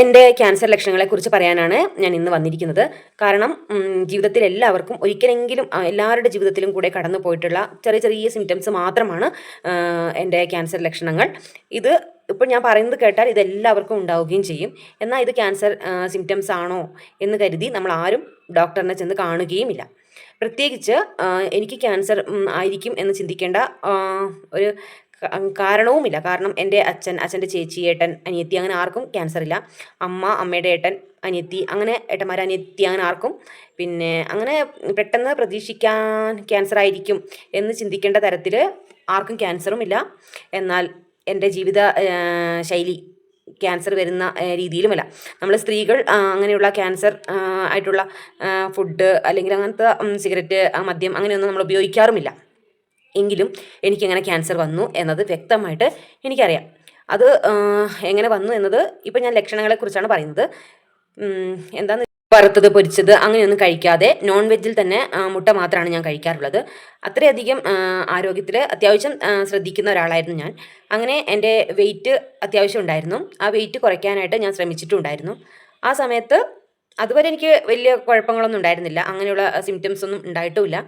എന്റെ ക്യാൻസർ ലക്ഷണങ്ങളെക്കുറിച്ച് പറയാനാണ് ഞാൻ ഇന്ന് വന്നിരിക്കുന്നത്. കാരണം ജീവിതത്തിൽ എല്ലാവർക്കും ഒരിക്കലെങ്കിലും എല്ലാവരുടെ ജീവിതത്തിലും കൂടെ കടന്നു പോയിട്ടുള്ള ചെറിയ ചെറിയ സിംറ്റംസ് മാത്രമാണ് എന്റെ ക്യാൻസർ ലക്ഷണങ്ങൾ. ഇത് ഇപ്പോൾ ഞാൻ പറയുന്നത് കേട്ടാൽ ഇതെല്ലാവർക്കും ഉണ്ടാവുകയും ചെയ്യും. എന്നാൽ ഇത് ക്യാൻസർ സിംറ്റംസ് ആണോ എന്ന് കരുതി നമ്മൾ ആരും ഡോക്ടറിനെ ചെന്ന് കാണുകയുമില്ല. പ്രത്യേകിച്ച് എനിക്ക് ക്യാൻസർ ആയിരിക്കും എന്ന് ചിന്തിക്കേണ്ട ഒരു കാരണവുമില്ല. കാരണം എന്റെ അച്ഛൻ അച്ഛന്റെ ചേച്ചി ഏട്ടൻ അനിയത്തി അങ്ങനെ ആർക്കും ക്യാൻസർ ഇല്ല. അമ്മ അമ്മയുടെ ഏട്ടൻ അനിയത്തി അങ്ങനെ ഏട്ടന്മാർ അനിയത്തി അങ്ങനെ ആർക്കും. പിന്നെ അങ്ങനെ പെട്ടെന്ന് പ്രതീക്ഷിക്കാൻ ക്യാൻസർ ആയിരിക്കും എന്ന് ചിന്തിക്കേണ്ട തരത്തിൽ ആർക്കും ക്യാൻസറും ഇല്ല. എന്നാൽ എന്റെ ജീവിത ശൈലി ക്യാൻസർ വരുന്ന രീതിയിലുമല്ല. നമ്മൾ സ്ത്രീകൾ അങ്ങനെയുള്ള ക്യാൻസർ ആയിട്ടുള്ള ഫുഡ് അല്ലെങ്കിൽ അങ്ങനത്തെ സിഗരറ്റ് മദ്യം അങ്ങനെയൊന്നും നമ്മൾ ഉപയോഗിക്കാറുമില്ല. എങ്കിലും എനിക്കങ്ങനെ ക്യാൻസർ വന്നു എന്നത് വ്യക്തമായിട്ട് എനിക്കറിയാം. അത് എങ്ങനെ വന്നു എന്നത് ഇപ്പം ഞാൻ ലക്ഷണങ്ങളെക്കുറിച്ചാണ് പറയുന്നത്. എന്താണെന്ന് വറുത്തത് പൊരിച്ചത് അങ്ങനെയൊന്നും കഴിക്കാതെ നോൺ വെജിൽ തന്നെ മുട്ട മാത്രമാണ് ഞാൻ കഴിക്കാറുള്ളത്. അത്രയധികം ആരോഗ്യത്തിൽ അത്യാവശ്യം ശ്രദ്ധിക്കുന്ന ഒരാളായിരുന്നു ഞാൻ. അങ്ങനെ എന്റെ വെയിറ്റ് അത്യാവശ്യം ഉണ്ടായിരുന്നു. ആ വെയിറ്റ് കുറയ്ക്കാനായിട്ട് ഞാൻ ശ്രമിച്ചിട്ടുണ്ടായിരുന്നു. ആ സമയത്ത് അതുവരെ എനിക്ക് വലിയ കുഴപ്പങ്ങളൊന്നും ഉണ്ടായിരുന്നില്ല. അങ്ങനെയുള്ള സിംറ്റംസ് ഒന്നും ഉണ്ടായിട്ടുമില്ല.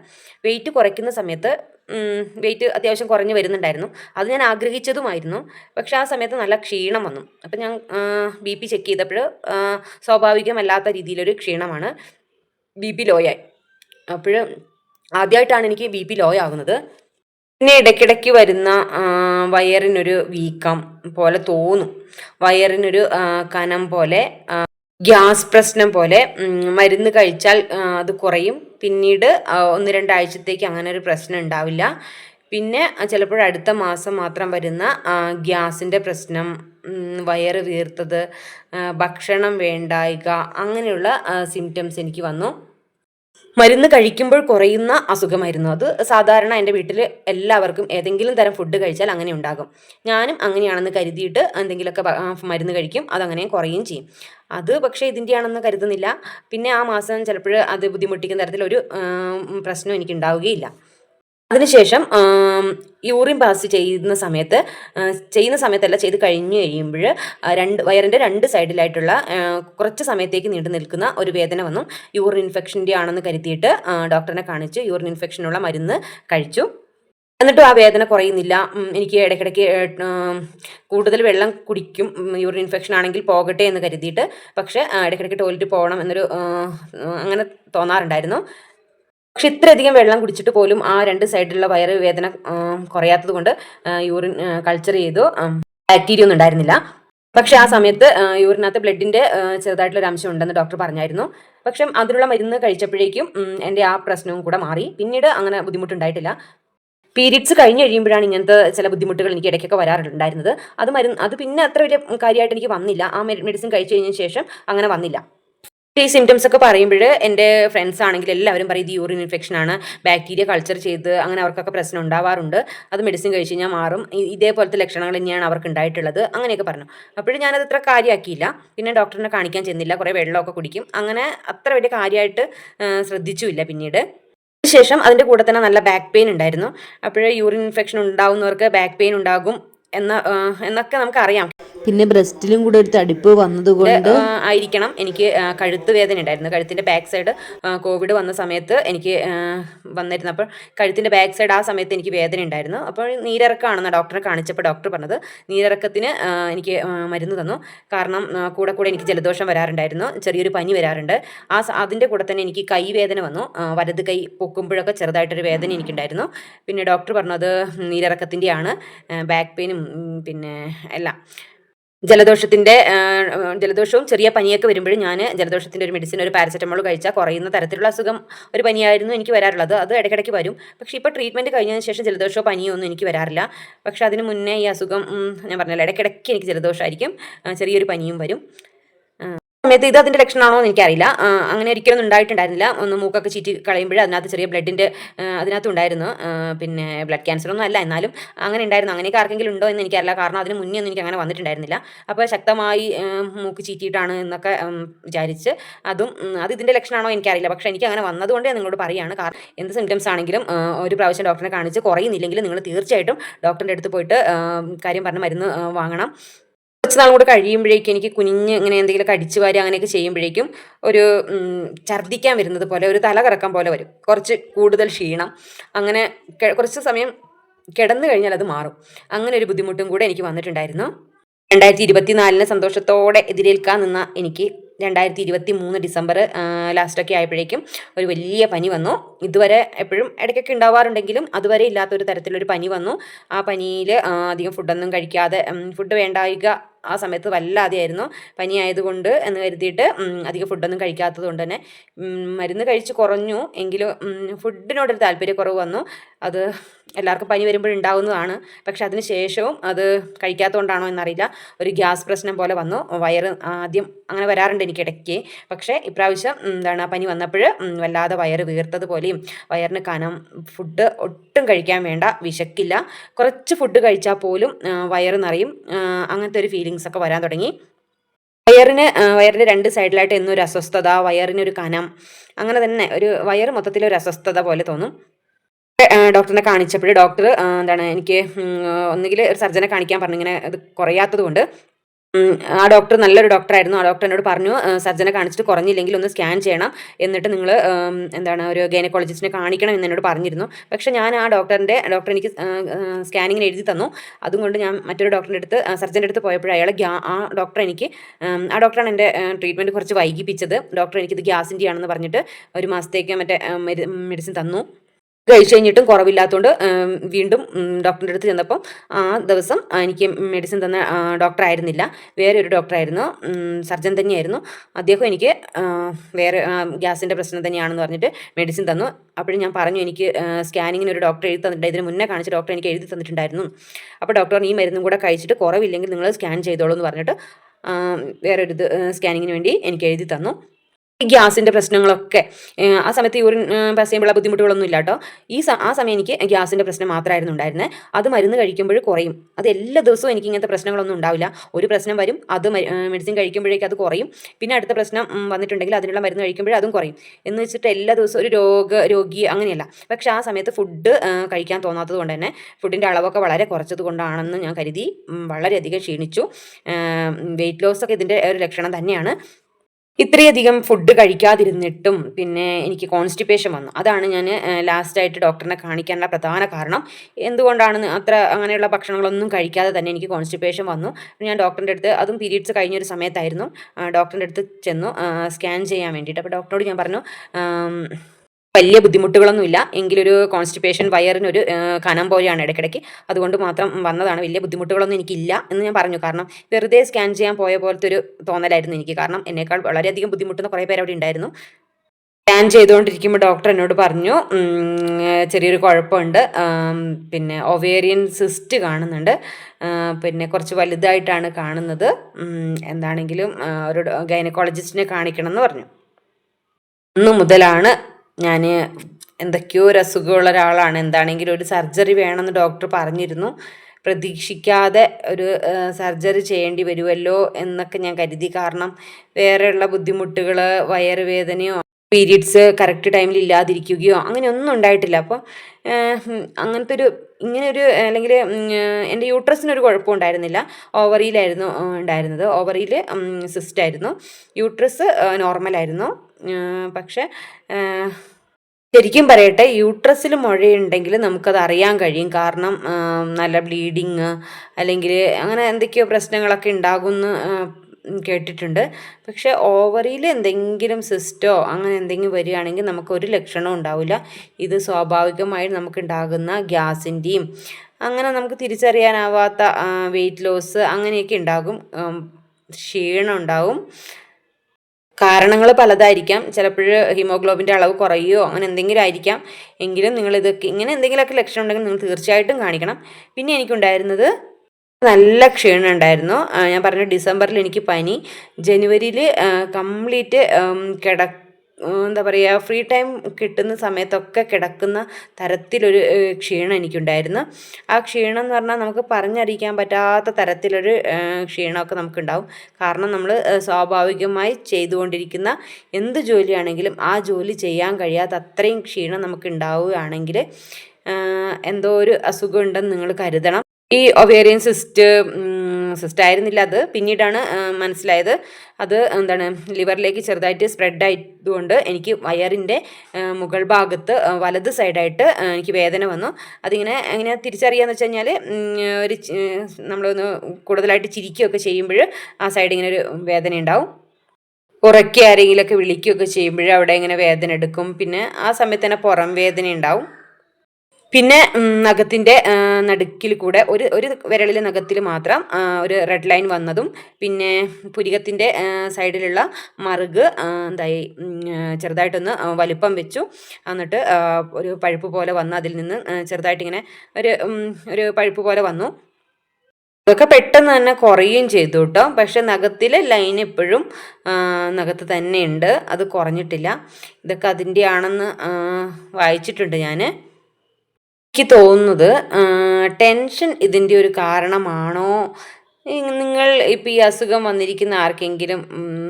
വെയിറ്റ് കുറയ്ക്കുന്ന സമയത്ത് വെയിറ്റ് അത്യാവശ്യം കുറഞ്ഞു വരുന്നുണ്ടായിരുന്നു. അത് ഞാൻ ആഗ്രഹിച്ചതുമായിരുന്നു. പക്ഷേ ആ സമയത്ത് നല്ല ക്ഷീണം വന്നു. അപ്പം ഞാൻ ബി പി ചെക്ക് ചെയ്തപ്പോൾ സ്വാഭാവികമല്ലാത്ത രീതിയിലൊരു ക്ഷീണമാണ് ബി പി ലോയായി അപ്പോൾ ആദ്യമായിട്ടാണ് എനിക്ക് ബി പി ലോ ആകുന്നത് പിന്നെ ഇടയ്ക്കിടയ്ക്ക് വരുന്ന വയറിനൊരു വീക്കം പോലെ തോന്നും. വയറിനൊരു കനം പോലെ ഗ്യാസ് പ്രശ്നം പോലെ മരുന്ന് കഴിച്ചാൽ അത് കുറയും. പിന്നീട് ഒന്ന് രണ്ടാഴ്ചത്തേക്ക് അങ്ങനെ ഒരു പ്രശ്നം ഉണ്ടാവില്ല. പിന്നെ ചിലപ്പോൾ അടുത്ത മാസം മാത്രം വരുന്ന ഗ്യാസിന്റെ പ്രശ്നം വയറ് വീർത്തത് ഭക്ഷണം വേണ്ടായിക അങ്ങനെയുള്ള സിംറ്റംസ് എനിക്ക് വന്നു. മരുന്ന് കഴിക്കുമ്പോൾ കുറയുന്ന അസുഖമായിരുന്നു. അത് സാധാരണ എന്റെ വീട്ടിൽ എല്ലാവർക്കും ഏതെങ്കിലും തരം ഫുഡ് കഴിച്ചാൽ അങ്ങനെ ഉണ്ടാകും. ഞാനും അങ്ങനെയാണെന്ന് കരുതിയിട്ട് എന്തെങ്കിലുമൊക്കെ മരുന്ന് കഴിക്കും. അതങ്ങനെ കുറയുകയും ചെയ്യും. അത് പക്ഷേ ഇതിന്റെയാണെന്ന് കരുതുന്നില്ല. പിന്നെ ആ മാസം ചിലപ്പോൾ അത് ബുദ്ധിമുട്ടിക്കുന്ന തരത്തിലൊരു പ്രശ്നം എനിക്ക് ഉണ്ടാവുകയില്ല അതിനുശേഷം യൂറിൻ പാസ് ചെയ്യുന്ന സമയത്ത് ചെയ്യുന്ന സമയത്തല്ല ചെയ്ത് കഴിഞ്ഞു കഴിയുമ്പോൾ രണ്ട് വയറിന്റെ രണ്ട് സൈഡിലായിട്ടുള്ള കുറച്ച് സമയത്തേക്ക് നീണ്ടു നിൽക്കുന്ന ഒരു വേദന വന്നു. യൂറിൻ ഇൻഫെക്ഷന്റെ ആണെന്ന് കരുതിയിട്ട് ഡോക്ടറിനെ കാണിച്ച് യൂറിൻ ഇൻഫെക്ഷനുള്ള മരുന്ന് കഴിച്ചു. എന്നിട്ടും ആ വേദന കുറയുന്നില്ല. എനിക്ക് ഇടയ്ക്കിടയ്ക്ക് കൂടുതൽ വെള്ളം കുടിക്കും. യൂറിൻ ഇൻഫെക്ഷൻ ആണെങ്കിൽ പോകട്ടെ എന്ന് കരുതിയിട്ട് പക്ഷേ ഇടയ്ക്കിടയ്ക്ക് ടോയ്ലറ്റ് പോകണം എന്നൊരു അങ്ങനെ തോന്നാറുണ്ടായിരുന്നു. പക്ഷെ ഇത്രയധികം വെള്ളം കുടിച്ചിട്ട് പോലും ആ രണ്ട് സൈഡിലുള്ള വയറ് വേദന കുറയാത്തത് കൊണ്ട് യൂറിൻ കൾച്ചർ ചെയ്തു. ബാക്ടീരിയ ഒന്നും ഉണ്ടായിരുന്നില്ല. പക്ഷെ ആ സമയത്ത് യൂറിനകത്ത് ബ്ലഡിന്റെ ചെറുതായിട്ടുള്ള ഒരു അംശം ഉണ്ടെന്ന് ഡോക്ടർ പറഞ്ഞായിരുന്നു. പക്ഷെ അതിനുള്ള മരുന്ന് കഴിച്ചപ്പോഴേക്കും എന്റെ ആ പ്രശ്നവും കൂടെ മാറി. പിന്നീട് അങ്ങനെ ബുദ്ധിമുട്ടുണ്ടായിട്ടില്ല. പീരീഡ്സ് കഴിഞ്ഞ് കഴിയുമ്പോഴാണ് ഇങ്ങനത്തെ ചില ബുദ്ധിമുട്ടുകൾ എനിക്ക് ഇടയ്ക്കൊക്കെ വരാറുണ്ടായിരുന്നത്. അത് മരുന്ന് അത് പിന്നെ അത്ര വലിയ കാര്യമായിട്ട് എനിക്ക് വന്നില്ല. ആ മെഡിസിൻ കഴിച്ചു കഴിഞ്ഞ ശേഷം അങ്ങനെ വന്നില്ല. ഈ സിംറ്റംസ് ഒക്കെ പറയുമ്പോൾ എന്റെ ഫ്രണ്ട്സ് ആണെങ്കിൽ എല്ലാവരും പറയും ഇത് യൂറിൻ ഇൻഫെക്ഷൻ ആണ്. ബാക്ടീരിയ കൾച്ചർ ചെയ്ത് അങ്ങനെ അവർക്കൊക്കെ പ്രശ്നം ഉണ്ടാവാറുണ്ട്. അത് മെഡിസിൻ കഴിച്ച് കഴിഞ്ഞാൽ മാറും. ഇതേപോലത്തെ ലക്ഷണങ്ങൾ തന്നെയാണ് അവർക്ക് ഉണ്ടായിട്ടുള്ളത്. അങ്ങനെയൊക്കെ പറഞ്ഞു. അപ്പോഴും ഞാനത് ഇത്ര കാര്യമാക്കിയില്ല പിന്നെ ഡോക്ടറിനെ കാണിക്കാൻ ചെന്നില്ല. കുറേ വെള്ളമൊക്കെ കുടിക്കും. അങ്ങനെ അത്ര വലിയ കാര്യമായിട്ട് ശ്രദ്ധിച്ചുമില്ല പിന്നീട്. ശേഷം അതിന്റെ കൂടെ തന്നെ നല്ല ബാക്ക് പെയിൻ ഉണ്ടായിരുന്നു. അപ്പോഴേ യൂറിൻ ഇൻഫെക്ഷൻ ഉണ്ടാകുന്നവർക്ക് ബാക്ക് പെയിൻ ഉണ്ടാകും എന്ന എന്നൊക്കെ നമുക്കറിയാം. പിന്നെ ബ്രസ്റ്റിലും കൂടെ ഒരു തടിപ്പ് വന്നതുകൊണ്ട് ആയിരിക്കണം. എനിക്ക് കഴുത്ത് വേദന ഉണ്ടായിരുന്നു. കഴുത്തിന്റെ ബാക്ക് സൈഡ് കോവിഡ് വന്ന സമയത്ത് എനിക്ക് വന്നിരുന്നു അപ്പോൾ കഴുത്തിന്റെ ബാക്ക് സൈഡ് ആ സമയത്ത് എനിക്ക് വേദന ഉണ്ടായിരുന്നു. അപ്പോൾ നീരിറക്കമാണെന്ന് ഡോക്ടറെ കാണിച്ചപ്പോൾ ഡോക്ടർ പറഞ്ഞത് നീരിറക്കത്തിന് എനിക്ക് മരുന്ന് തന്നു. കാരണം കൂടെ കൂടെ എനിക്ക് ജലദോഷം വരാറുണ്ടായിരുന്നു. ചെറിയൊരു പനി വരാറുണ്ട്. ആ അതിന്റെ കൂടെ തന്നെ എനിക്ക് കൈ വേദന വന്നു. വലത് കൈ പൊക്കുമ്പോഴൊക്കെ ചെറുതായിട്ടൊരു വേദന എനിക്കുണ്ടായിരുന്നു. പിന്നെ ഡോക്ടർ പറഞ്ഞത് നീരിറക്കത്തിന്റെയാണ് ബാക്ക് പെയിനും പിന്നെ എല്ലാം. ജലദോഷത്തിന്റെ ജലദോഷവും ചെറിയ പനിയൊക്കെ വരുമ്പോഴും ഞാൻ ജലദോഷത്തിന്റെ ഒരു മെഡിസിൻ ഒരു പാരസെറ്റമോൾ കഴിച്ചാൽ കുറയുന്ന തരത്തിലുള്ള അസുഖം ഒരു പനിയായിരുന്നു എനിക്ക് വരാറുള്ളത്. അത് ഇടയ്ക്കിടയ്ക്ക് വരും. പക്ഷേ ഇപ്പോൾ ട്രീറ്റ്മെന്റ് കഴിഞ്ഞതിന് ശേഷം ജലദോഷമോ പനിയോ ഒന്നും എനിക്ക് വരാറില്ല. പക്ഷേ അതിന് മുന്നേ ഈ അസുഖം ഞാൻ പറഞ്ഞല്ലോ ഇടയ്ക്കിടയ്ക്ക് എനിക്ക് ജലദോഷമായിരിക്കും ചെറിയൊരു പനിയും വരും. സമയത്ത് ഇത് അതിന്റെ ലക്ഷണമാണോ എന്ന് എനിക്കറിയില്ല. അങ്ങനെ ഒരിക്കലും ഉണ്ടായിട്ടുണ്ടായിരുന്നില്ല. ഒന്ന് മൂക്കൊക്കെ ചീറ്റി കളയുമ്പോൾ അതിനകത്ത് ചെറിയ ബ്ലഡിന്റെ അതിനകത്ത് ഉണ്ടായിരുന്നു. പിന്നെ ബ്ലഡ് ക്യാൻസർ ഒന്നും അല്ല. എന്നാലും അങ്ങനെ ഉണ്ടായിരുന്നു. അങ്ങനെയൊക്കെ ആർക്കെങ്കിലും ഉണ്ടോ എന്ന് എനിക്കറിയില്ല. കാരണം അതിന് മുന്നേ ഒന്നും എനിക്ക് അങ്ങനെ വന്നിട്ടുണ്ടായിരുന്നില്ല. അപ്പോൾ ശക്തമായി മൂക്ക് ചീറ്റിയിട്ടാണ് എന്നൊക്കെ വിചാരിച്ച് അതും അത് ഇതിന്റെ ലക്ഷണമാണോ എനിക്കറിയില്ല. പക്ഷേ എനിക്ക് അങ്ങനെ വന്നതുകൊണ്ട് നിങ്ങളോട് പറയുകയാണ് കാരണം എന്ത് സിംറ്റംസ് ആണെങ്കിലും ഒരു പ്രാവശ്യം ഡോക്ടറെ കാണിച്ച് കുറയുന്നില്ലെങ്കിൽ നിങ്ങൾ തീർച്ചയായിട്ടും ഡോക്ടറിന്റെ അടുത്ത് പോയിട്ട് കാര്യം പറഞ്ഞ് മരുന്ന് വാങ്ങണം. കുറച്ച് നാളും കൂടെ കഴിയുമ്പോഴേക്കും എനിക്ക് കുനിഞ്ഞ് ഇങ്ങനെ എന്തെങ്കിലും കടിച്ചു വാരി അങ്ങനെയൊക്കെ ചെയ്യുമ്പോഴേക്കും ഒരു ഛർദ്ദിക്കാൻ വരുന്നത് പോലെ ഒരു തല കറക്കാൻ പോലെ വരും. കുറച്ച് കൂടുതൽ ക്ഷീണം. അങ്ങനെ കുറച്ച് സമയം കിടന്നു കഴിഞ്ഞാൽ അത് മാറും. അങ്ങനെ ഒരു ബുദ്ധിമുട്ടും കൂടെ എനിക്ക് വന്നിട്ടുണ്ടായിരുന്നു. രണ്ടായിരത്തി ഇരുപത്തിനാലിന് സന്തോഷത്തോടെ എതിരേൽക്കാൻ നിന്ന എനിക്ക് രണ്ടായിരത്തി ഇരുപത്തി മൂന്ന് ഡിസംബർ ലാസ്റ്റൊക്കെ ആയപ്പോഴേക്കും ഒരു വലിയ പനി വന്നു. ഇതുവരെ എപ്പോഴും ഇടയ്ക്കൊക്കെ ഉണ്ടാവാറുണ്ടെങ്കിലും അതുവരെ ഇല്ലാത്തൊരു തരത്തിലൊരു പനി വന്നു. ആ പനിയിൽ അധികം ഫുഡൊന്നും കഴിക്കാതെ ഫുഡ് വേണ്ടായിക ആ സമയത്ത് വല്ലാതെയായിരുന്നു. പനിയായതുകൊണ്ട് എന്ന് കരുതിയിട്ട് അധികം ഫുഡൊന്നും കഴിക്കാത്തത് കൊണ്ട് തന്നെ മരുന്ന് കഴിച്ച് കുറഞ്ഞു എങ്കിലും ഫുഡിനോടൊരു താല്പര്യക്കുറവ് വന്നു. അത് എല്ലാവർക്കും പനി വരുമ്പോൾ ഉണ്ടാവുന്നതാണ്. പക്ഷെ അതിന് ശേഷവും അത് കഴിക്കാത്തതുകൊണ്ടാണോ എന്നറിയില്ല. ഒരു ഗ്യാസ് പ്രശ്നം പോലെ വന്നു. വയറ് ആദ്യം അങ്ങനെ വരാറുണ്ട് എനിക്ക് ഇടയ്ക്ക് പക്ഷേ ഇപ്രാവശ്യം എന്താണ് പനി വന്നപ്പോൾ വല്ലാതെ വയറ് വീർത്തത് വയറിന് കനം ഫുഡ് ഒട്ടും കഴിക്കാൻ വേണ്ട വിശക്കില്ല. കുറച്ച് ഫുഡ് കഴിച്ചാൽ പോലും വയറ് നിറയും. അങ്ങനത്തെ ഒരു ഫീലിങ്സ് ഒക്കെ വരാൻ തുടങ്ങി. വയറിന് വയറിന്റെ രണ്ട് സൈഡിലായിട്ട് എന്നൊരു അസ്വസ്ഥത വയറിനൊരു കനം അങ്ങനെ തന്നെ ഒരു വയറ് മൊത്തത്തിലൊരു അസ്വസ്ഥത പോലെ തോന്നും. ഡോക്ടറിനെ കാണിച്ചപ്പോൾ ഡോക്ടർ എന്താണ് എനിക്ക് ഒന്നുകിൽ ഒരു സർജനെ കാണിക്കാൻ പറഞ്ഞു ഇങ്ങനെ അത് കുറയാത്തത് കൊണ്ട് ആ ഡോക്ടർ നല്ലൊരു ഡോക്ടറായിരുന്നു. ആ ഡോക്ടർ എന്നോട് പറഞ്ഞു സർജനെ കാണിച്ചിട്ട് കുറഞ്ഞില്ലെങ്കിൽ ഒന്ന് സ്കാൻ ചെയ്യണം. എന്നിട്ട് നിങ്ങൾ എന്താണ് ഒരു ഗൈനക്കോളജിസ്റ്റിനെ കാണിക്കണം എന്ന് എന്നോട് പറഞ്ഞിരുന്നു. പക്ഷെ ഞാൻ ആ ഡോക്ടറിന്റെ ഡോക്ടർ എനിക്ക് സ്കാനിങ്ങിന് എഴുതി തന്നു. അതുകൊണ്ട് ഞാൻ മറ്റൊരു ഡോക്ടറിന്റെ അടുത്ത് സർജന്റെ അടുത്ത് പോയപ്പോൾ അയാൾ ഗ്യാ ആ ഡോക്ടർ എനിക്ക് ആ ഡോക്ടറാണ് എന്റെ ട്രീറ്റ്മെന്റ് കുറച്ച് വൈകിപ്പിച്ചത്. ഡോക്ടർ എനിക്കിത് ഗ്യാസിന്റെ ആണെന്ന് പറഞ്ഞിട്ട് ഒരു മാസത്തേക്ക് മറ്റേ മെഡിസിൻ തന്നു. കഴിച്ചു കഴിഞ്ഞിട്ടും കുറവില്ലാത്തതുകൊണ്ട് വീണ്ടും ഡോക്ടറിന്റെ അടുത്ത് ചെന്നപ്പം ആ ദിവസം എനിക്ക് മെഡിസിൻ തന്ന ഡോക്ടറായിരുന്നില്ല വേറെ ഒരു ഡോക്ടറായിരുന്നു സർജൻ തന്നെയായിരുന്നു. അദ്ദേഹം എനിക്ക് വേറെ ഗ്യാസിന്റെ പ്രശ്നം തന്നെയാണെന്ന് പറഞ്ഞിട്ട് മെഡിസിൻ തന്നു. അപ്പോഴും ഞാൻ പറഞ്ഞു എനിക്ക് സ്കാനിങ്ങിന് ഒരു ഡോക്ടർ എഴുതി തന്നിട്ടുണ്ട്. ഇതിന് മുന്നേ കാണിച്ച ഡോക്ടർ എനിക്ക് എഴുതി തന്നിട്ടുണ്ടായിരുന്നു. അപ്പോൾ ഡോക്ടർ ഈ മരുന്നും കൂടെ കഴിച്ചിട്ട് കുറവില്ലെങ്കിൽ നിങ്ങൾ സ്കാൻ ചെയ്തോളൂ എന്ന് പറഞ്ഞിട്ട് വേറൊരു സ്കാനിങ്ങിന് വേണ്ടി എനിക്ക് എഴുതി തന്നു. ഈ ഗ്യാസിന്റെ പ്രശ്നങ്ങളൊക്കെ ആ സമയത്ത് യൂറിൻ പാസ് ചെയ്യുമ്പോഴുള്ള ബുദ്ധിമുട്ടുകളൊന്നും ഇല്ല കേട്ടോ. ഈ ആ സമയം എനിക്ക് ഗ്യാസിന്റെ പ്രശ്നം മാത്രമായിരുന്നു ഉണ്ടായിരുന്നത് അത് മരുന്ന് കഴിക്കുമ്പോൾ കുറയും. അത് എല്ലാ ദിവസവും എനിക്ക് ഇങ്ങനത്തെ പ്രശ്നങ്ങളൊന്നും ഉണ്ടാവില്ല. ഒരു പ്രശ്നം വരും അത് മെഡിസിൻ കഴിക്കുമ്പോഴേക്കും അത് കുറയും. പിന്നെ അടുത്ത പ്രശ്നം വന്നിട്ടുണ്ടെങ്കിൽ അതിനുള്ള മരുന്ന് കഴിക്കുമ്പോഴേ അതും കുറയും. എന്ന് വെച്ചിട്ട് എല്ലാ ദിവസവും ഒരു രോഗ രോഗി അങ്ങനെയല്ല. പക്ഷെ ആ സമയത്ത് ഫുഡ് കഴിക്കാൻ തോന്നാത്തത് കൊണ്ട് തന്നെ ഫുഡിന്റെ അളവൊക്കെ വളരെ കുറച്ചത് കൊണ്ടാണെന്ന് ഞാൻ കരുതി. വളരെയധികം ക്ഷീണിച്ചു. വെയിറ്റ് ലോസ് ഒക്കെ ഇതിന്റെ ഒരു ലക്ഷണം തന്നെയാണ്. ഇത്രയധികം ഫുഡ് കഴിക്കാതിരുന്നിട്ടും പിന്നെ എനിക്ക് കോൺസ്റ്റിപ്പേഷൻ വന്നു. അതാണ് ഞാൻ ലാസ്റ്റായിട്ട് ഡോക്ടറിനെ കാണിക്കാനുള്ള പ്രധാന കാരണം. എന്തുകൊണ്ടാണെന്ന് അത്ര അങ്ങനെയുള്ള ഭക്ഷണങ്ങളൊന്നും കഴിക്കാതെ തന്നെ എനിക്ക് കോൺസ്റ്റിപ്പേഷൻ വന്നു. ഞാൻ ഡോക്ടറിന്റെ അടുത്ത് അതും പീരീഡ്സ് കഴിഞ്ഞൊരു സമയത്തായിരുന്നു ഡോക്ടറിന്റെ അടുത്ത് ചെന്നു സ്കാൻ ചെയ്യാൻ വേണ്ടിയിട്ട്. അപ്പോൾ ഡോക്ടറോട് ഞാൻ പറഞ്ഞു വലിയ ബുദ്ധിമുട്ടുകളൊന്നുമില്ല. എങ്കിലൊരു കോൺസ്റ്റിപ്പേഷൻ വയറിനൊരു കനം പോലെയാണ് ഇടയ്ക്കിടയ്ക്ക്. അതുകൊണ്ട് മാത്രം വന്നതാണ്. വലിയ ബുദ്ധിമുട്ടുകളൊന്നും എനിക്കില്ല എന്ന് ഞാൻ പറഞ്ഞു. കാരണം വെറുതെ സ്കാൻ ചെയ്യാൻ പോയ പോലത്തെ ഒരു തോന്നലായിരുന്നു എനിക്ക്. കാരണം എന്നേക്കാൾ വളരെയധികം ബുദ്ധിമുട്ടുന്ന കുറേ പേര് അവിടെ ഉണ്ടായിരുന്നു. സ്കാൻ ചെയ്തുകൊണ്ടിരിക്കുമ്പോൾ ഡോക്ടർ എന്നോട് പറഞ്ഞു ചെറിയൊരു കുഴപ്പമുണ്ട്. പിന്നെ ഒവേറിയൻ സിസ്റ്റ് കാണുന്നുണ്ട്. പിന്നെ കുറച്ച് വലുതായിട്ടാണ് കാണുന്നത്. എന്താണെങ്കിലും ഒരു ഗൈനക്കോളജിസ്റ്റിനെ കാണിക്കണം എന്ന് പറഞ്ഞു. അന്ന് മുതലാണ് ഞാൻ എന്തൊക്കെയോ ഒരു അസുഖമുള്ള ഒരാളാണ്. എന്താണെങ്കിലും ഒരു സർജറി വേണമെന്ന് ഡോക്ടർ പറഞ്ഞിരുന്നു. പ്രതീക്ഷിക്കാതെ ഒരു സർജറി ചെയ്യേണ്ടി വരുമല്ലോ എന്നൊക്കെ ഞാൻ കരുതി. കാരണം വേറെയുള്ള ബുദ്ധിമുട്ടുകൾ വയറുവേദനയോ പീരീഡ്സ് കറക്റ്റ് ടൈമിൽ ഇല്ലാതിരിക്കുകയോ അങ്ങനെ ഒന്നും ഉണ്ടായിട്ടില്ല. അപ്പോൾ അങ്ങനത്തെ ഒരു ഇങ്ങനെ ഒരു അല്ലെങ്കിൽ എന്റെ യൂട്രസിനൊരു കുഴപ്പം ഉണ്ടായിരുന്നില്ല ഓവറിയിലായിരുന്നു ഉണ്ടായിരുന്നത്. ഓവറിയിൽ സിസ്റ്റായിരുന്നു. യൂട്രസ് നോർമലായിരുന്നു. പക്ഷേ ശരിക്കും പറയട്ടെ യൂട്രസിൽ മുഴയുണ്ടെങ്കിൽ നമുക്കത് അറിയാൻ കഴിയും. കാരണം നല്ല ബ്ലീഡിങ് അല്ലെങ്കിൽ അങ്ങനെ എന്തൊക്കെയോ പ്രശ്നങ്ങളൊക്കെ ഉണ്ടാകുമെന്ന് കേട്ടിട്ടുണ്ട്. പക്ഷെ ഓവറിയിൽ എന്തെങ്കിലും സിസ്റ്റോ അങ്ങനെ എന്തെങ്കിലും വരികയാണെങ്കിൽ നമുക്കൊരു ലക്ഷണവും ഉണ്ടാവില്ല. ഇത് സ്വാഭാവികമായി നമുക്കുണ്ടാകുന്ന ഗ്യാസിന്റെയും അങ്ങനെ നമുക്ക് തിരിച്ചറിയാനാവാത്ത വെയിറ്റ് ലോസ് അങ്ങനെയൊക്കെ ഉണ്ടാകും. ക്ഷീണം ഉണ്ടാവും. കാരണങ്ങൾ പലതായിരിക്കാം. ചിലപ്പോൾ ഹീമോഗ്ലോബിന്റെ അളവ് കുറയുകയോ അങ്ങനെ എന്തെങ്കിലും ആയിരിക്കാം. എങ്കിലും നിങ്ങൾ ഇതൊക്കെ ഇങ്ങനെ എന്തെങ്കിലുമൊക്കെ ലക്ഷണം ഉണ്ടെങ്കിൽ നിങ്ങൾ തീർച്ചയായിട്ടും കാണിക്കണം. പിന്നെ എനിക്കുണ്ടായിരുന്നത് നല്ല ക്ഷീണം ഉണ്ടായിരുന്നു. ഞാൻ പറഞ്ഞു ഡിസംബറിൽ എനിക്ക് പനി. ജനുവരിയിൽ കംപ്ലീറ്റ് കിട എന്താ പറയുക ഫ്രീ ടൈം കിട്ടുന്ന സമയത്തൊക്കെ കിടക്കുന്ന തരത്തിലൊരു ക്ഷീണം എനിക്കുണ്ടായിരുന്നു. ആ ക്ഷീണം എന്ന് പറഞ്ഞാൽ നമുക്ക് പറഞ്ഞറിയിക്കാൻ പറ്റാത്ത തരത്തിലൊരു ക്ഷീണമൊക്കെ നമുക്കുണ്ടാവും. കാരണം നമ്മൾ സ്വാഭാവികമായി ചെയ്തുകൊണ്ടിരിക്കുന്ന എന്ത് ജോലിയാണെങ്കിലും ആ ജോലി ചെയ്യാൻ കഴിയാത്ത അത്രയും ക്ഷീണം നമുക്ക് ഉണ്ടാവുകയാണെങ്കിൽ എന്തോ ഒരു അസുഖമുണ്ടെന്ന് നിങ്ങൾ കരുതണം. ഈ ഒവേറിയൻ സിസ്റ്റ് സിസ്റ്റ് ആയിരുന്നില്ല അത്. പിന്നീടാണ് മനസ്സിലായത്. അത് എന്താണ് ലിവറിലേക്ക് ചെറുതായിട്ട് സ്പ്രെഡ് ആയതുകൊണ്ട് എനിക്ക് വയറിന്റെ മുകൾ ഭാഗത്ത് വലത് സൈഡായിട്ട് എനിക്ക് വേദന വന്നു. അതിങ്ങനെ എങ്ങനെ തിരിച്ചറിയാന്ന് വെച്ച് കഴിഞ്ഞാൽ ഒരു നമ്മളൊന്ന് കൂടുതലായിട്ട് ചിരിക്കുകയൊക്കെ ചെയ്യുമ്പോൾ ആ സൈഡ് ഇങ്ങനെ ഒരു വേദന ഉണ്ടാവും. ഉറക്കി ആരെങ്കിലുമൊക്കെ വിളിക്കുകയൊക്കെ ചെയ്യുമ്പോൾ അവിടെ ഇങ്ങനെ വേദന എടുക്കും. പിന്നെ ആ സമയത്ത് തന്നെ പുറം വേദന ഉണ്ടാവും. പിന്നെ നഖത്തിന്റെ നടുക്കിൽ കൂടെ ഒരു ഒരു വിരളിലെ നഖത്തിൽ മാത്രം ഒരു റെഡ് ലൈൻ വന്നതും പിന്നെ പുരികത്തിന്റെ സൈഡിലുള്ള മറുക് എന്തായി ചെറുതായിട്ടൊന്ന് വലിപ്പം വെച്ചു. എന്നിട്ട് ഒരു പഴുപ്പ് പോലെ വന്ന് അതിൽ നിന്ന് ചെറുതായിട്ടിങ്ങനെ ഒരു ഒരു പഴുപ്പ് പോലെ വന്നു. ഇതൊക്കെ പെട്ടെന്ന് തന്നെ കുറയുകയും ചെയ്തു കേട്ടോ. പക്ഷെ നഖത്തിലെ ലൈൻ എപ്പോഴും നഖത്ത് തന്നെയുണ്ട് അത് കുറഞ്ഞിട്ടില്ല. ഇതൊക്കെ അതിന്റെ ആണെന്ന് വായിച്ചിട്ടുണ്ട് ഞാൻ എനിക്ക് തോന്നുന്നത് ടെൻഷൻ ഇതിന്റെ ഒരു കാരണമാണോ? നിങ്ങൾ ഇപ്പം ഈ അസുഖം വന്നിരിക്കുന്ന ആർക്കെങ്കിലും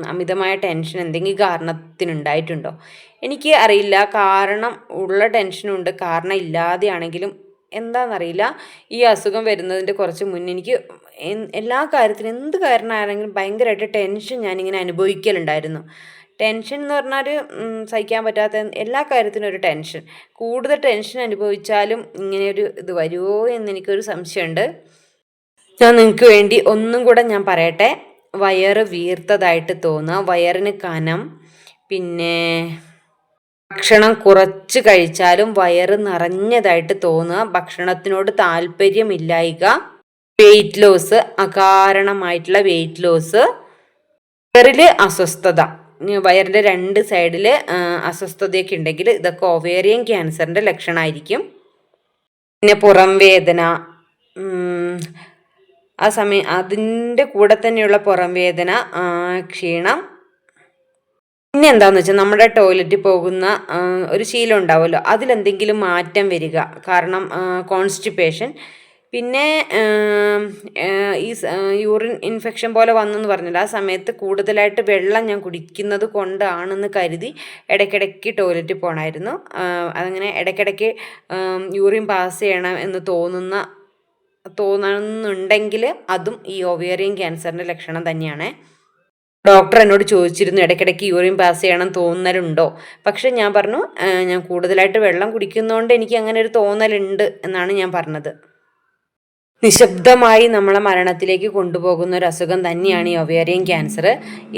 അമിതമായ ടെൻഷൻ എന്തെങ്കിലും കാരണത്തിനുണ്ടായിട്ടുണ്ടോ? എനിക്ക് അറിയില്ല. കാരണം ഉള്ള ടെൻഷനുണ്ട്. കാരണം ഇല്ലാതെയാണെങ്കിലും എന്താണെന്നറിയില്ല ഈ അസുഖം വരുന്നതിന്റെ കുറച്ച് മുന്നേ എനിക്ക് എല്ലാ കാര്യത്തിനും എന്ത് കാരണമാണെങ്കിലും ഭയങ്കരമായിട്ട് ടെൻഷൻ ഞാനിങ്ങനെ അനുഭവിക്കലുണ്ടായിരുന്നു. ടെൻഷൻ എന്ന് പറഞ്ഞാൽ സഹിക്കാൻ പറ്റാത്ത എല്ലാ കാര്യത്തിനും ഒരു ടെൻഷൻ. കൂടുതൽ ടെൻഷൻ അനുഭവിച്ചാലും ഇങ്ങനെ ഒരു ഇത് വരുമോ എന്ന് എനിക്കൊരു സംശയമുണ്ട്. ഞാൻ നിങ്ങൾക്ക് വേണ്ടി ഒന്നും കൂടെ ഞാൻ പറയട്ടെ. വയറ് വീർത്തതായിട്ട് തോന്നുക വയറിന് കനം പിന്നെ ഭക്ഷണം കുറച്ച് കഴിച്ചാലും വയറ് നിറഞ്ഞതായിട്ട് തോന്നുക ഭക്ഷണത്തിനോട് താല്പര്യമില്ലായിക വെയിറ്റ് ലോസ് അകാരണമായിട്ടുള്ള വെയിറ്റ് ലോസ് വയറിൽ അസ്വസ്ഥത. വയറിന്റെ രണ്ട് സൈഡിൽ അസ്വസ്ഥതയൊക്കെ ഉണ്ടെങ്കിൽ ഇതൊക്കെ ഒവേറിയൻ ക്യാൻസറിന്റെ ലക്ഷണമായിരിക്കും പിന്നെ പുറം വേദന ആ സമയം അതിന്റെ കൂടെ തന്നെയുള്ള പുറം വേദന ക്ഷീണം. പിന്നെ എന്താണെന്ന് വെച്ചാൽ നമ്മുടെ ടോയ്ലറ്റിൽ പോകുന്ന ഒരു ശീലം ഉണ്ടാവുമല്ലോ. അതിലെന്തെങ്കിലും മാറ്റം വരിക. കാരണം കോൺസ്റ്റിപ്പേഷൻ പിന്നെ ഈ യൂറിൻ ഇൻഫെക്ഷൻ പോലെ വന്നെന്ന് പറഞ്ഞില്ല ആ സമയത്ത് കൂടുതലായിട്ട് വെള്ളം ഞാൻ കുടിക്കുന്നത് കൊണ്ടാണെന്ന് കരുതി ഇടയ്ക്കിടയ്ക്ക് ടോയ്ലറ്റിൽ പോകണമായിരുന്നു അതങ്ങനെ ഇടയ്ക്കിടയ്ക്ക് യൂറിൻ പാസ് ചെയ്യണം എന്ന് തോന്നുന്ന തോന്നുന്നുണ്ടെങ്കിൽ അതും ഈ ഒവേറിയൻ ക്യാൻസറിന്റെ ലക്ഷണം തന്നെയാണ്. ഡോക്ടർ എന്നോട് ചോദിച്ചിരുന്നു ഇടയ്ക്കിടയ്ക്ക് യൂറിൻ പാസ് ചെയ്യണം തോന്നലുണ്ടോ? പക്ഷെ ഞാൻ പറഞ്ഞു ഞാൻ കൂടുതലായിട്ട് വെള്ളം കുടിക്കുന്നതുകൊണ്ട് എനിക്ക് അങ്ങനെ ഒരു തോന്നലുണ്ട് എന്നാണ് ഞാൻ പറഞ്ഞത്. നിശബ്ദമായി നമ്മളെ മരണത്തിലേക്ക് കൊണ്ടുപോകുന്ന ഒരു അസുഖം തന്നെയാണ് ഈ ഒവേറിയൻ ക്യാൻസർ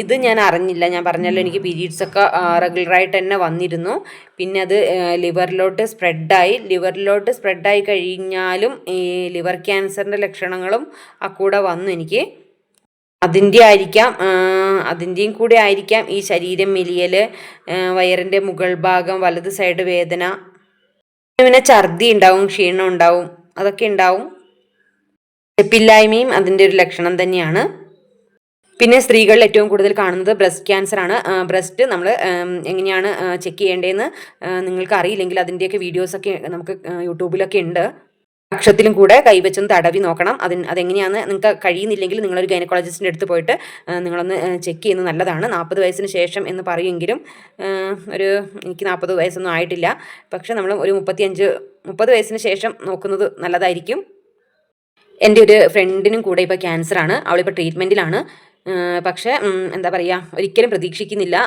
ഇത് ഞാൻ അറിഞ്ഞില്ല. ഞാൻ പറഞ്ഞല്ലോ എനിക്ക് പീരീഡ്സ് ഒക്കെ റെഗുലറായിട്ട് തന്നെ വന്നിരുന്നു. പിന്നെ അത് ലിവറിലോട്ട് സ്പ്രെഡായി. ലിവറിലോട്ട് സ്പ്രെഡായി കഴിഞ്ഞാലും ഈ ലിവർ ക്യാൻസറിന്റെ ലക്ഷണങ്ങളും ആ കൂടെ വന്നു എനിക്ക്. അതിന്റെ ആയിരിക്കാം അതിന്റെയും കൂടെ ആയിരിക്കാം ഈ ശരീരം മെലിയൽ വയറിന്റെ മുകൾ ഭാഗം വലത് സൈഡ് വേദന. പിന്നെ ഛർദി ഉണ്ടാവും ക്ഷീണം ഉണ്ടാവും അതൊക്കെ ഉണ്ടാവും. വിശപ്പില്ലായ്മയും അതിന്റെ ഒരു ലക്ഷണം തന്നെയാണ്. പിന്നെ സ്ത്രീകളിൽ ഏറ്റവും കൂടുതൽ കാണുന്നത് ബ്രസ്റ്റ് ക്യാൻസർ ആണ്. ബ്രസ്റ്റ് നമ്മൾ എങ്ങനെയാണ് ചെക്ക് ചെയ്യേണ്ടതെന്ന് നിങ്ങൾക്ക് അറിയില്ലെങ്കിൽ അതിന്റെയൊക്കെ വീഡിയോസൊക്കെ നമുക്ക് യൂട്യൂബിലൊക്കെ ഉണ്ട്. അക്ഷത്തിലും കൂടെ കൈവച്ചൊന്ന് തടവി നോക്കണം. അതിന് അതെങ്ങനെയാണെന്ന് നിങ്ങൾക്ക് കഴിയുന്നില്ലെങ്കിൽ നിങ്ങളൊരു ഗൈനക്കോളജിസ്റ്റിന്റെ അടുത്ത് പോയിട്ട് നിങ്ങളൊന്ന് ചെക്ക് ചെയ്യുന്നത് നല്ലതാണ്. നാൽപ്പത് വയസ്സിന് ശേഷം എന്ന് പറയുമെങ്കിലും ഒരു എനിക്ക് നാൽപ്പത് വയസ്സൊന്നും ആയിട്ടില്ല. പക്ഷേ നമ്മൾ ഒരു മുപ്പത്തിയഞ്ച് മുപ്പത് വയസ്സിന് ശേഷം നോക്കുന്നത് നല്ലതായിരിക്കും. എന്റെ ഒരു ഫ്രണ്ടിനും കൂടെ ഇപ്പോൾ ക്യാൻസറാണ് അവളിപ്പോൾ ട്രീറ്റ്മെന്റിലാണ് പക്ഷേ എന്താ പറയുക ഒരിക്കലും പ്രതീക്ഷിക്കുന്നില്ല.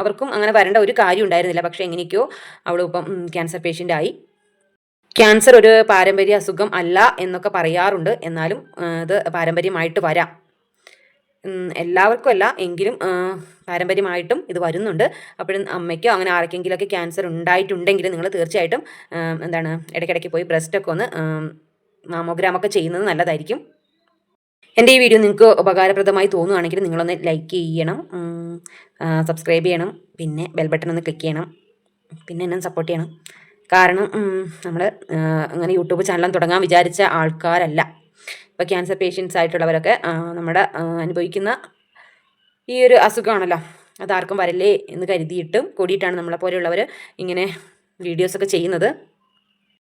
അവർക്കും അങ്ങനെ വരേണ്ട ഒരു കാര്യം ഉണ്ടായിരുന്നില്ല. പക്ഷേ എങ്ങനെയൊക്കെയോ അവൾ ഇപ്പം ക്യാൻസർ പേഷ്യന്റ് ആയി. ക്യാൻസർ ഒരു പാരമ്പര്യ അസുഖം അല്ല എന്നൊക്കെ പറയാറുണ്ട്. എന്നാലും ഇത് പാരമ്പര്യമായിട്ട് വരാം. എല്ലാവർക്കും അല്ല എങ്കിലും പാരമ്പര്യമായിട്ടും ഇത് വരുന്നുണ്ട്. അപ്പോഴും അമ്മയ്ക്കോ അങ്ങനെ ആർക്കെങ്കിലുമൊക്കെ ക്യാൻസർ ഉണ്ടായിട്ടുണ്ടെങ്കിൽ നിങ്ങൾ തീർച്ചയായിട്ടും എന്താണ് ഇടയ്ക്കിടയ്ക്ക് പോയി ബ്രസ്റ്റൊക്കെ ഒന്ന് മാമോഗ്രാമൊക്കെ ചെയ്യുന്നത് നല്ലതായിരിക്കും. എന്റെ ഈ വീഡിയോ നിങ്ങൾക്ക് ഉപകാരപ്രദമായി തോന്നുകയാണെങ്കിൽ നിങ്ങളൊന്ന് ലൈക്ക് ചെയ്യണം സബ്സ്ക്രൈബ് ചെയ്യണം പിന്നെ ബെൽ ബട്ടൺ ഒന്ന് ക്ലിക്ക് ചെയ്യണം പിന്നെ എന്നെ സപ്പോർട്ട് ചെയ്യണം. കാരണം നമ്മൾ അങ്ങനെ യൂട്യൂബ് ചാനലും തുടങ്ങാൻ വിചാരിച്ച ആൾക്കാരല്ല. ഇപ്പോൾ ക്യാൻസർ പേഷ്യൻസ് ആയിട്ടുള്ളവരൊക്കെ നമ്മുടെ അനുഭവിക്കുന്ന ഈ ഒരു അസുഖമാണല്ലോ. അതാർക്കും വരല്ലേ എന്ന് കരുതിയിട്ടും കൂടിയിട്ടാണ് നമ്മളെ പോലെയുള്ളവർ ഇങ്ങനെ വീഡിയോസൊക്കെ ചെയ്യുന്നത്.